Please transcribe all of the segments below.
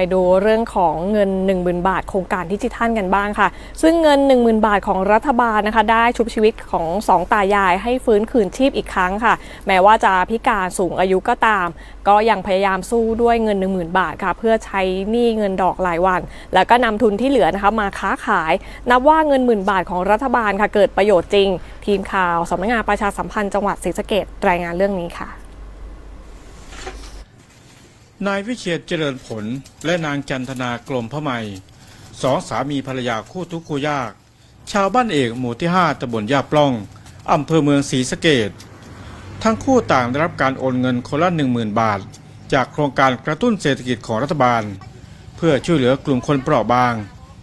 ไปดูเรื่องของเงิน 10,000 บาท โครงการดิจิทัลกันบ้างค่ะ ซึ่งเงิน 10,000 บาทของรัฐบาลนะคะ ได้ชุบชีวิตของสองตายายให้ฟื้นคืนชีพอีกครั้งค่ะ แม้ว่าจะพิการสูงอายุก็ตาม ก็ยังพยายามสู้ด้วยเงิน 10,000 บาทค่ะ เพื่อใช้หนี้เงินดอกรายวัน แล้วก็นำทุนที่เหลือนะคะมาค้าขาย นับว่าเงินหมื่นบาทของรัฐบาลค่ะเกิดประโยชน์จริง ทีมข่าวสำนักงานประชาสัมพันธ์จังหวัดศรีสะเกษรายงานเรื่องนี้ค่ะ นายวิเชียรเจริญผลและนางจันทนากลมพะไมสองสามีภรรยาคู่ทุกข์คู่ยาก ชาวบ้านเอกหมู่ที่ 5ตำบลยาปล้องอำเภอเมืองศรีสะเกดทั้งคู่ต่างได้รับการโอนเงินคนละ 10,000 บาท จากโครงการกระตุ้นเศรษฐกิจของรัฐบาล เพื่อช่วยเหลือกลุ่มคนเปราะบาง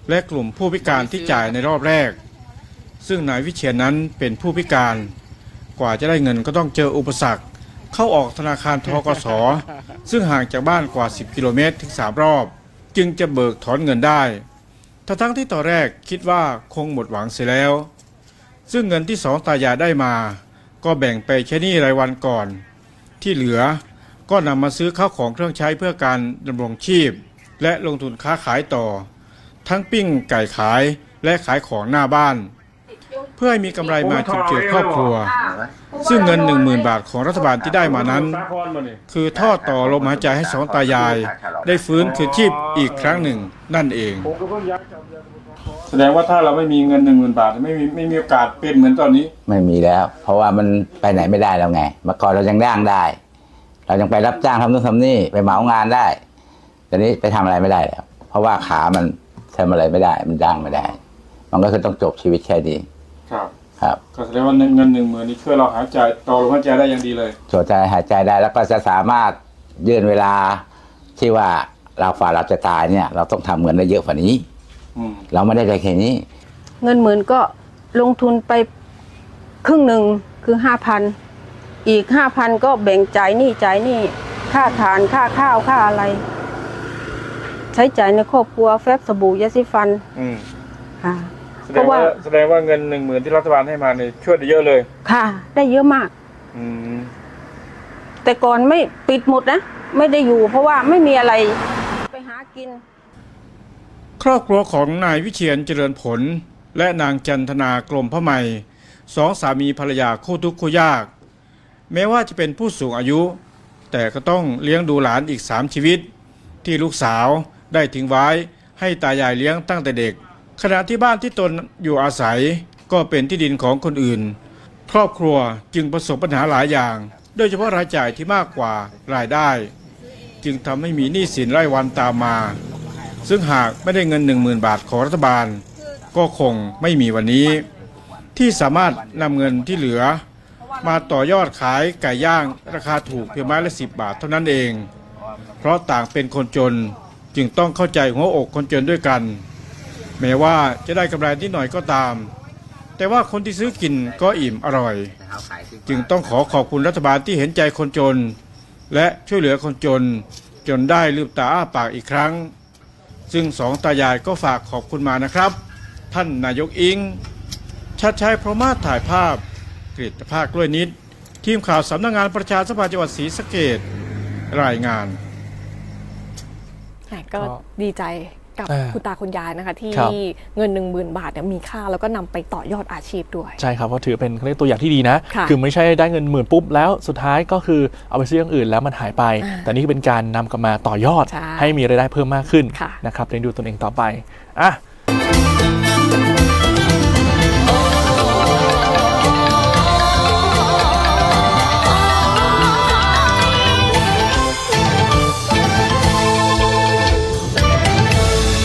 และกลุ่มผู้พิการที่จ่ายในรอบแรก ซึ่งนายวิเชียรนั้นเป็นผู้พิการ กว่าจะได้เงินก็ต้องเจออุปสรรค เข้าออกธนาคารทกส ซึ่งห่างจากบ้านกว่า 10 กิโลเมตรถึง 3 รอบ จึงจะเบิกถอนเงินได้ทั้งที่ตอนแรกคิดว่าคงหมดหวังเสียแล้ว ซึ่งเงินที่สองตายายได้มา ก็แบ่งไปใช้หนี้รายวันก่อน ที่เหลือก็นำมาซื้อข้าวของเครื่องใช้เพื่อการดำรงชีพ และลงทุนค้าขายต่อ ทั้งปิ้งไก่ขายและขายของหน้าบ้าน เพื่อให้มีกำไรมาจุนเจือครอบครัว ซึ่งเงิน 10,000 บาทของรัฐบาลที่ได้มานั้น คือท่อต่อลมหายใจให้สองตายาย ได้ฟื้นคืนชีพอีกครั้งหนึ่งนั่นเอง แสดงว่าถ้าเราไม่มีเงิน 10,000 บาทไม่มีไม่มีโอกาสเป็นเหมือนตอนนี้ ไม่มีแล้ว เพราะว่ามันไปไหนไม่ได้แล้วไงเมื่อก่อนเรายังย่างได้ เรายังไปรับจ้างทำนู่นทำนี่ไปเหมางานได้แต่นี้ไปทำอะไรไม่ได้แล้ว เพราะว่าขามันทำอะไรไม่ได้ มันย่างไม่ได้ มันก็คือต้องจบชีวิตแค่นี้ครับ ครับก็แสดงว่าเงินหนึ่งหมื่นนี่ช่วยเราหายใจต่อลมหายใจได้อย่างดีเลยจดใจหายใจได้แล้วก็จะสามารถยืนเวลาที่ว่าเราฝ่าเราจะตายเนี่ย เราต้องทำเงินได้เยอะกว่านี้ อืมเราไม่ได้ได้แค่นี้ เงินหมื่นก็ลงทุนไปครึ่งหนึ่งคือห้าพันอีกห้าพันก็แบ่งจ่ายหนี่จ่ายหนี่ค่าทานค่าข้าวค่าอะไร ใช้จ่ายในครอบครัวแฟบสบู่ยาสีฟันอืมค่ะ แสเพดงราะว่าว่าแสดงว่าเงินหนึ่งหมื่นที่รัฐบาลให้มาเนี่ยช่วยได้เยอะเลยค่ะ ได้เยอะมาก อืมแต่ก่อนไม่ปิดหมดนะ ไม่ได้อยู่ เพราะว่าไม่มีอะไรไปหากิน ครอบครัวของนายวิเชียรเจริญผล และนางจันทนากลมพระไมยสองสามีภรรยาคู่ทุกข์คู่ยาก แม้ว่าจะเป็นผู้สูงอายุ แต่ก็ต้องเลี้ยงดูหลานอีกสามชีวิต ที่ลูกสาวได้ทิ้งไว้ให้ตายายเลี้ยงตั้งแต่เด็ก ขณะที่บ้านที่ตนอยู่อาศัยก็เป็นที่ดินของคนอื่น ครอบครัวจึงประสบปัญหาหลายอย่าง โดยเฉพาะรายจ่ายที่มากกว่ารายได้ จึงทำให้มีหนี้สินรายวันตามมา ซึ่งหากไม่ได้เงิน 10,000 บาทของรัฐบาล ก็คงไม่มีวันนี้ ที่สามารถนำเงินที่เหลือ มาต่อยอดขายไก่ย่าง ราคาถูกเพียงไม้ละ 10 บาทเท่านั้นเอง เพราะต่างเป็นคนจนจึงต้องเข้าใจหัวอกคนจนด้วยกัน แม้ว่าจะได้กำไรนิดหน่อยก็ตาม แต่ว่าคนที่ซื้อกินก็อิ่มอร่อย จึงต้องขอขอบคุณรัฐบาลที่เห็นใจคนจน และช่วยเหลือคนจน จนได้ลืมตาอ้าปากอีกครั้ง ซึ่งสองตายายก็ฝากขอบคุณมานะครับ ท่านนายกอิงชัดชัยพรหมาถ่ายภาพกฤษภาคกล้วยนิด ทีมข่าวสำนักงานประชาสัมพันธ์จังหวัดศรีสะเกดรายงาน ก็ดีใจ กับอ่าคุณตาคุณยายนะคะ ที่ครับ เงิน 1 0,000 บาทเนี่ยมีค่าแล้วก็นำไปต่อยอดอาชีพด้วย ใช่ครับเพราะถือเป็นเขาเรียกตัวอย่างที่ดีนะค่ะอไม่ใช่ได้เงินหมื่นปุ๊บแล้วสุดท้ายก็คือเอาไปซื้ออย่างอื่นแล้วมันหายไป อ่าแต่นี่คือเป็นการนำกลับมาต่อยอดใช่ให้มีรายได้เพิ่มมากขึ้นค่ะ นะครับเลี้ยงดูตนเองต่อไปอะ